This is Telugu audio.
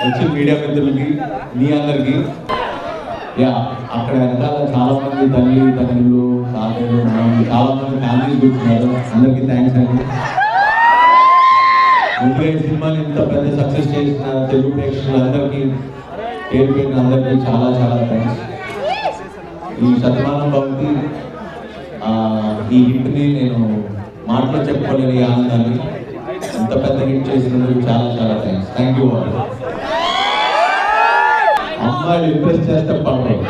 మీడియా మిత్రులకి మీ అందరికి. యా అక్కడ వెనకాల చాలా మంది తల్లి తండ్రులు తాతయ్యలు చాలా మంది ఫ్యామిలీస్ కూర్చున్నారు అందరికీ థ్యాంక్స్ అండి. ముంబై ఈ సినిమాని ఇంత పెద్ద సక్సెస్ చేసిన తెలుగు ప్రేక్షకులందరికీ పేరు పెట్టిన అందరికీ చాలా చాలా థ్యాంక్స్ ఈ శతమానం భవతి ఈ హిట్ని నేను మాటలో చెప్పుకోలేని ఈ ఆనందాన్ని ఇంత పెద్ద హిట్ చేసినందుకు చాలా చాలా థ్యాంక్స్ థ్యాంక్ యూ అమ్మాయిలు ఇంప్రెస్ చేస్తే పర్లేదు